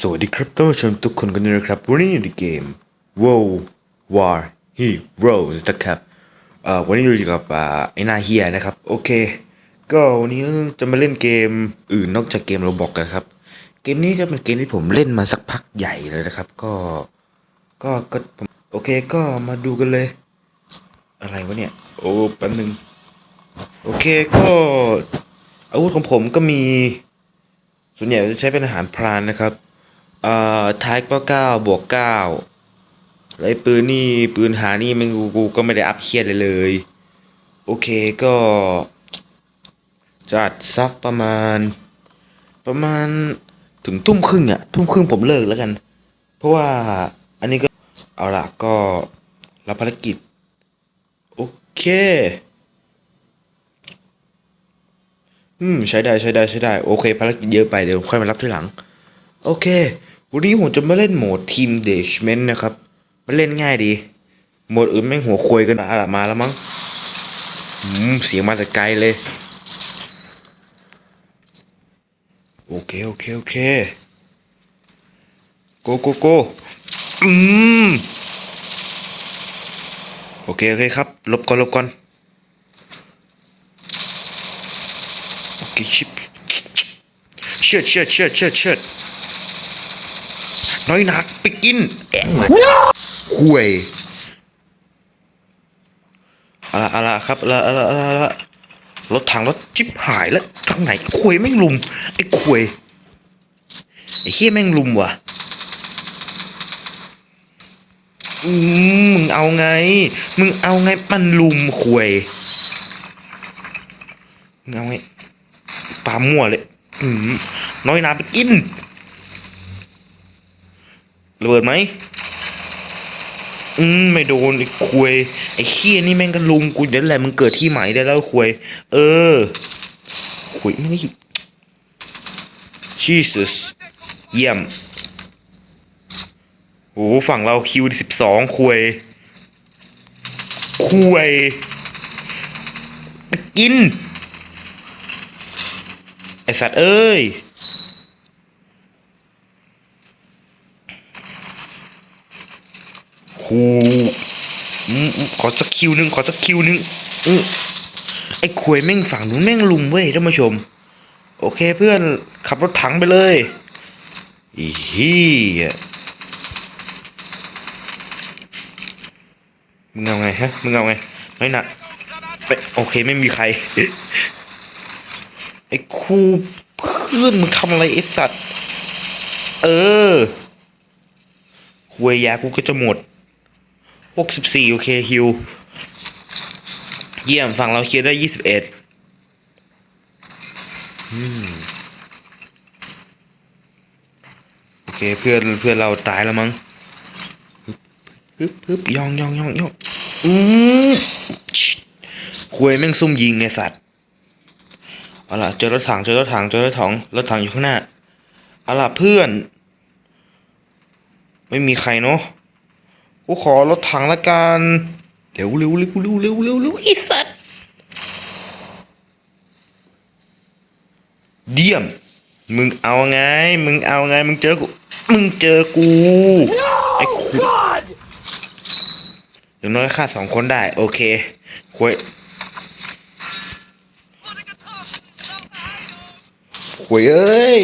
สวัสดีครับท่านผู้ชมทุกคนกันด้วยนะครับวันนี้อยู่ในเกม World War Heroes นะครับเอ่อวันนี้อยู่กับอ่าไอ้นาเฮียนะครับ โอเค ก็วันนี้จะมาเล่นเกมอื่นนอกจากเกมโรบอกกันครับ เกมนี้ก็เป็นเกมที่ผมเล่นมาสักพักใหญ่เลยนะครับ ก็ก็ก็ผมโอเคก็มาดูกันเลย อะไรวะเนี่ย โอ้แป๊บนึง โอเคก็อาวุธของผมก็มี ส่วนใหญ่จะใช้เป็นอาหารพรานนะครับ เอ่อท้ายก็เก้าบวกเก้าไอ้ปืนนี่ปืนหานี่มันกูกูก็ไม่ได้อัพเครียดเลยเลย โอเคก็ จัดสักประมาณ ประมาณถึงทุ่มครึ่งอะทุ่มครึ่งผมเลิกแล้วกัน เพราะว่าอันนี้ก็เอาล่ะก็รับภารกิจ โอเค อืม ใช้ได้ใช้ได้ใช้ได้ โอเค ภารกิจเยอะไปเดี๋ยวค่อยมารับทีหลัง โอเค วันนี้ผมจะมาเล่นโหมดทีมเดชเมนต์นะครับ มันเล่นง่ายดี โหมดอื่นแม่งหัวควยกันอะละมาแล้วมั้งเสียงมาแต่ไกลเลย โอเค โอเค โอเค โกโกโกอืมโอเค โอเคครับ ลบก่อน ลบก่อน โอเคชิปเชิดเชิดเชิดเชิดเชิด น้อยหนักไปกินแอะห่วยอะไรอะไรครับอะไรอะไรอะไรรถถังรถจิบหายแล้วทางไหนควยแม่งลุมไอ้ควยไอ้เฮียแม่งลุมว่ะอืมมึงเอาไง มึงเอาไงมันลุมควยมึงเอาไงปลามั่วเลยอืมน้อยหนาไปกิน ระเบิดไหมอืมไม่โดนไอ้ควยไอ้เคี้ยนี่แม่งกันลุมกูเดี๋ยวแหละมึงเกิดที่ใหม่ได้แล้วควยเออควยไม่ได้อยู่ Jesus เยี่ยมโอ้ฝั่งเราคิวสิบสองควยควยกิน ไอสัตว์เอ้ย ครูอขอสักคิวหนึ่งขอสักคิวหนึ่งอไอ้ควยแม่งฝั่งนู้นแม่งลุมเว้ยท่านผู้ชม โอเคเพื่อนขับรถถังไปเลยอีเฮีมึงเอาไงฮะมึงเอาไงน้อยหนักไปโอเคไม่มีใครไอ้ครูเพื่อนมึงทำอะไรไอ้สัตว์ เออควยยากูก็จะหมด หกสิบสี่โอเคฮิวเยี่ยมฝั่งเราเคลียร์ได้ยี่สิบเอ็ดโอเคเพื่อนเพื่อนเราตายแล้วมั้งฮึบฮึบยองยองยองยองอืมควยแม่งซุ่มยิงไงสัตว์เอาล่ะเจอรถถังเจอรถถังเจอรถถังรถถังอยู่ข้างหน้าเอาล่ะเพื่อน ไม่มีใครเนาะ กูขอรถถังละกันเร็วเร็วเร็วเร็วเร็วเร็วเร็วไอ้สัตว์เดี่ยม มึงเอาไง มึงเอาไง มึงเจอกู มึงเจอกู ไอ้คุอย่างน้อยฆ่าสองคนได้ โอเคคุยหวยเอ้ย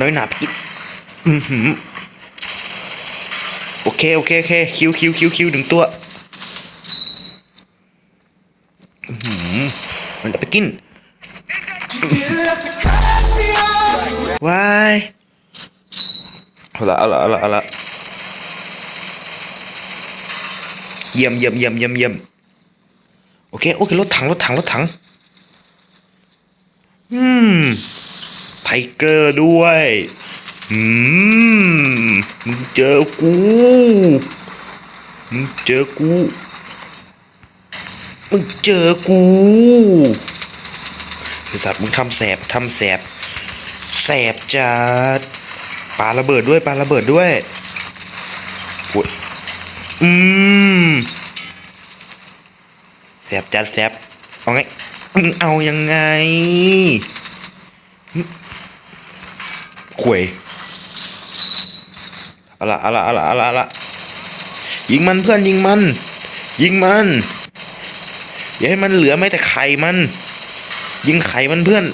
น้อยหนาพิษ โอเค โอเค โอเค คิวคิวคิวคิวหนึ่งตัวมันจะไปกินวายเอาละเอาละเอาละเอาละเยี่ยมเยี่ยมเยี่ยมเยี่ยมเยี่ยมโอเค โอเค รถถัง รถถัง รถถัง อืม ไทเกอร์ด้วย อืมมึงเจอกูมึงเจอกูมึงเจอกูไอสัตว์มึงทำแสบทำแสบ แสบจัดปาระเบิดด้วยปาระเบิดด้วยโอ้ยอืมแสบจัดแสบเอาไงเอายังไงขวย อาละอาละอาละอาละอาละยิงมันเพื่อนยิงมัน ยิงมัน อย่าให้มันเหลือไม่แต่ไข่มัน ยิงไข่มันเพื่อน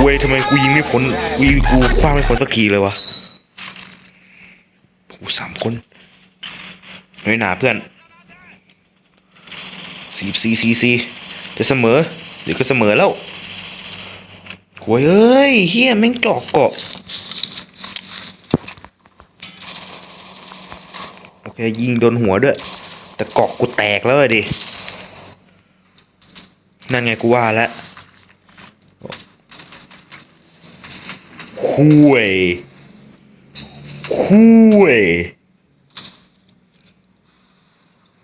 เว้ยทำไมกูยิงไม่พ้นกูกูคว้าไม่พ้นสักทีเลยวะโอ้สามคนน้อยหนาเพื่อนสี่สี่สี่สี่จะเสมอเดี๋ยวก็เสมอแล้ว โว้ยเอ้ยเฮียแม่งจอกเกาะโอเคยิงโดนหัวด้วย แต่เกาะกูแตกแล้วอะดิ นั่นไงกูว่าแล้วคุยคุย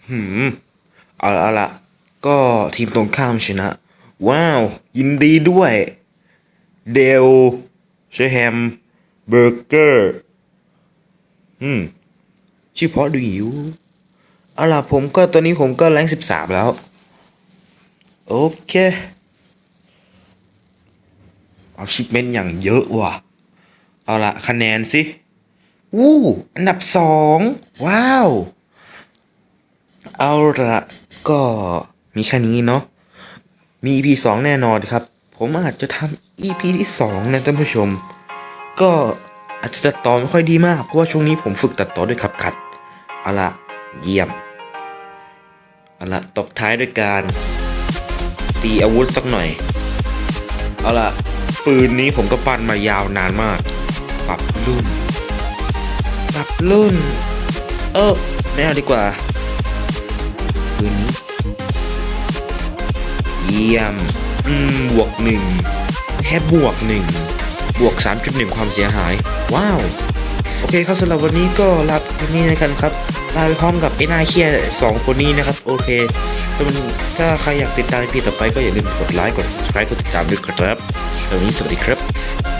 หืมเอเอาละก็ทีมตรงข้ามชนะ ว้าว ยินดีด้วย เดลเชแฮมเบอร์เกอร์อืมชื่อเพราะดูหิวเอาล่ะผมก็ตอนนี้ผมก็แรงสิบสามแล้ว โอเค เอาชิปเมนต์อย่างเยอะว่ะ เอาละคะแนนสิวู้อันดับสองว้าว เอาละก็มีแค่นี้เนาะมี EP สองแน่นอนครับ ผมอาจจะทำ EP ที่สองนะท่านผู้ชม ก็อาจจะตัดต่อไม่ค่อยดีมาก เพราะว่าช่วงนี้ผมฝึกตัดต่อด้วยขับขัดเอาละเยี่ยมเอาละตบท้ายด้วยการ ตีอาวุธสักหน่อยเอาละปืนนี้ผมก็ปั้นมายาวนานมาก ปรับรุ่น ปรับรุ่น เออไม่เอาดีกว่า ปืนนี้ เยี่ยม อืมบวกหนึ่งแค่บวกหนึ่งบวก 3.1 ความเสียหาย ว้าว โอเคครับสำหรับวันนี้ก็ลาไปที่นี่นะครับครับลาไปพร้อมกับไอ้หน้าเคียสองคนนี้นะครับ โอเคถ้าใครอยากติดตามพีต่อไปก็อย่าลืมกดไลค์กด subscribe กดติดตามด้วยครับวันนี้สวัสดีครับ